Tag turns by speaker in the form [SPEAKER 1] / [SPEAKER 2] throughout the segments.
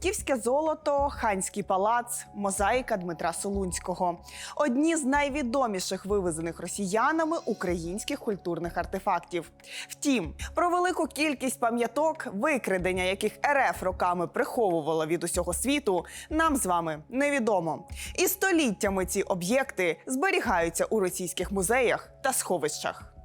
[SPEAKER 1] Скіфське золото, ханський палац, мозаїка Дмитра Солунського одні з найвідоміших вивезених росіянами українських культурних артефактів. Втім, про велику кількість пам'яток, викрадення яких РФ роками приховувала від усього світу, нам з вами невідомо. І століттями ці об'єкти зберігаються у російських музеях та сховищах.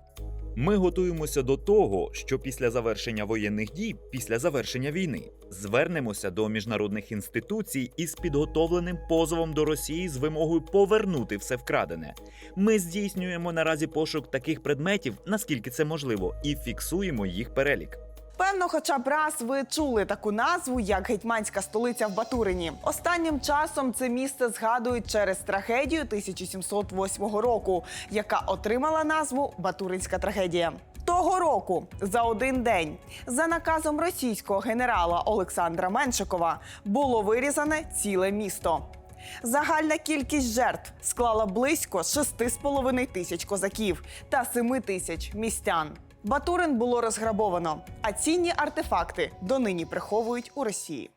[SPEAKER 2] Ми готуємося до того, що після завершення воєнних дій, після завершення війни, звернемося до міжнародних інституцій із підготовленим позовом до Росії з вимогою повернути все вкрадене. Ми здійснюємо наразі пошук таких предметів, наскільки це можливо, і фіксуємо їх перелік.
[SPEAKER 1] Певно, хоча б раз ви чули таку назву, як гетьманська столиця в Батурині. Останнім часом це місце згадують через трагедію 1708 року, яка отримала назву Батуринська трагедія. Того року за один день за наказом російського генерала Олександра Меншикова було вирізане ціле місто. Загальна кількість жертв склала близько 6,5 тисяч козаків та 7 тисяч містян. Батурин було розграбовано, а цінні артефакти донині приховують у Росії.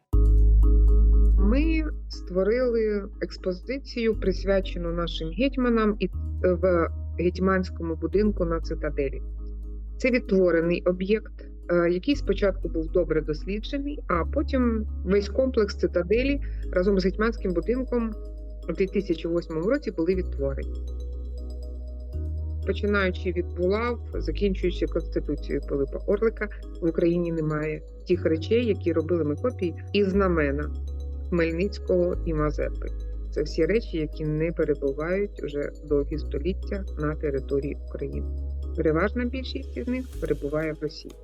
[SPEAKER 3] Ми створили експозицію, присвячену нашим гетьманам і в гетьманському будинку на цитаделі. Це відтворений об'єкт, е, який спочатку був добре досліджений, а потім весь комплекс цитаделі разом з гетьманським будинком у 2008 році були відтворені. Починаючи від булав, закінчуючи Конституцією Пилипа Орлика, в Україні немає тих речей, які робили ми копії, і знамена Хмельницького і Мазепи. Це всі речі, які не перебувають уже довгі століття на території України. Переважна більшість із них перебуває в Росії.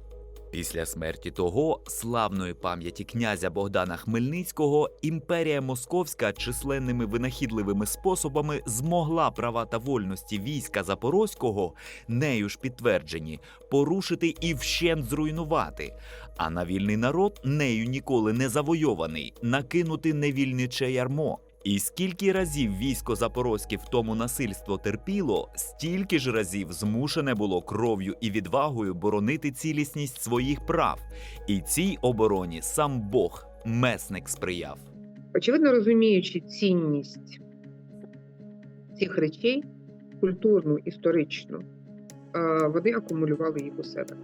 [SPEAKER 2] Після смерті того славної пам'яті князя Богдана Хмельницького імперія Московська численними винахідливими способами змогла права та вольності війська Запорозького, нею ж підтверджені, порушити і вщент зруйнувати. А на вільний народ нею ніколи не завойований, накинути невільниче ярмо. І скільки разів військо Запорозьке в тому насильство терпіло, стільки ж разів змушене було кров'ю і відвагою боронити цілісність своїх прав. І цій обороні сам Бог, месник, сприяв.
[SPEAKER 3] Очевидно, розуміючи цінність цих речей, культурну, історичну, е, вони акумулювали їх у себе.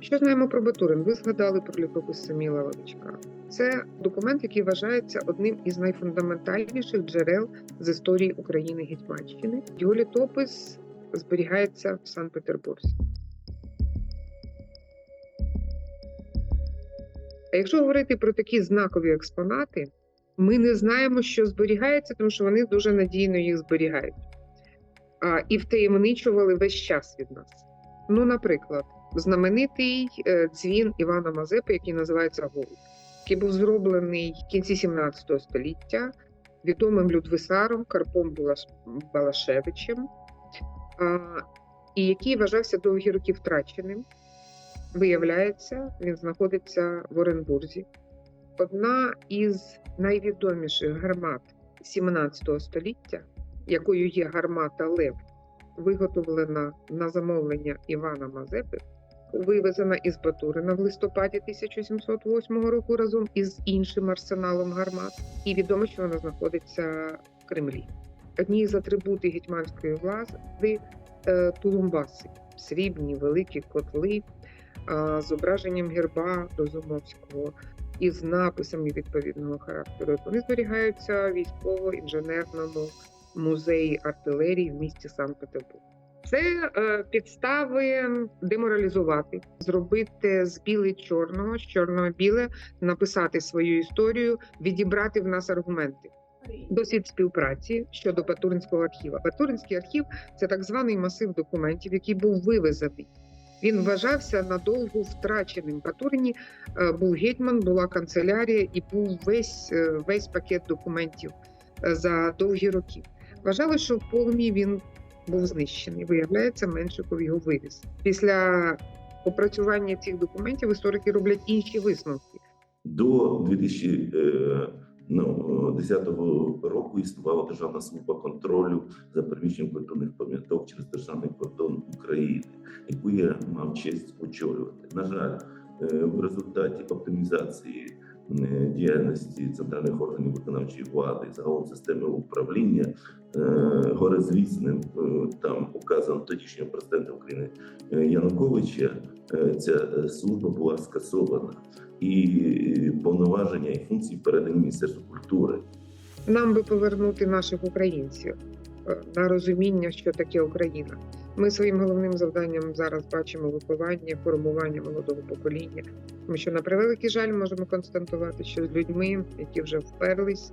[SPEAKER 3] Що знаємо про Батурин? Ви згадали про літопис Саміла Величка. Це документ, який вважається одним із найфундаментальніших джерел з історії України Гетьманщини. Його літопис зберігається в Санкт-Петербурзі. А якщо говорити про такі знакові експонати, ми не знаємо, що зберігається, тому що вони дуже надійно їх зберігають а, і втаємничували весь час від нас. Ну, наприклад, знаменитий е, дзвін Івана Мазепи, який називається Голуб, який був зроблений в кінці 17 століття відомим Людвисаром Карпом Балашевичем, і який вважався довгі роки втраченим. Виявляється, він знаходиться в Оренбурзі. Одна із найвідоміших гармат 17 століття, якою є гармата Лев, виготовлена на замовлення Івана Мазепи, вивезена із Батурина в листопаді 1708 року разом із іншим арсеналом гармат. І відомо, що вона знаходиться в Кремлі. Одні з атрибутів гетьманської влади е, тулумбаси, срібні великі котли а, з зображенням герба Розумовського і з написами відповідного характеру. Вони зберігаються військово-інженерному музеї артилерії в місті Санкт-Петербург. Це е, підстави деморалізувати, зробити з білий чорного, з чорного біле, написати свою історію, відібрати в нас аргументи. Досвід співпраці щодо Батуринського архіва. Батуринський архів це так званий масив документів, який був вивезений. Він вважався надовго втраченим. Батурині е, був гетьман, була канцелярія і був весь, е, весь пакет документів за довгі роки. Вважали, що в полум'ї він був знищений. Виявляється, Меншиков його вивіз. Після опрацювання цих документів історики роблять інші висновки.
[SPEAKER 4] До 2010 року існувала Державна служба контролю за переміщенням культурних пам'яток через державний кордон України, яку я мав честь очолювати. На жаль, е, в результаті оптимізації е, діяльності центральних органів виконавчої влади, загалом системи управління е, горизвісним е, там указом тодішнього президента України е, Януковича, е, ця е, служба була скасована, і повноваження і функції передані Міністерству культури.
[SPEAKER 3] Нам би повернути наших українців е, на розуміння, що таке Україна. Ми своїм головним завданням зараз бачимо виховання, формування молодого покоління. Тому що на превеликий жаль можемо констатувати, що з людьми, які вже вперлись,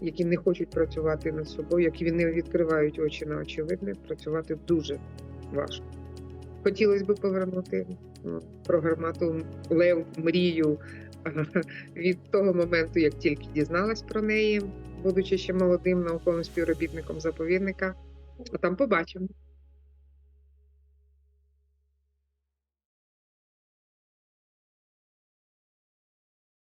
[SPEAKER 3] які не хочуть працювати над собою, які не відкривають очі на очевидне, працювати дуже важко. Хотілося б повернути м, програмату Лев мрію від того моменту, як тільки дізналась про неї, будучи ще молодим науковим співробітником заповідника. А там побачимо.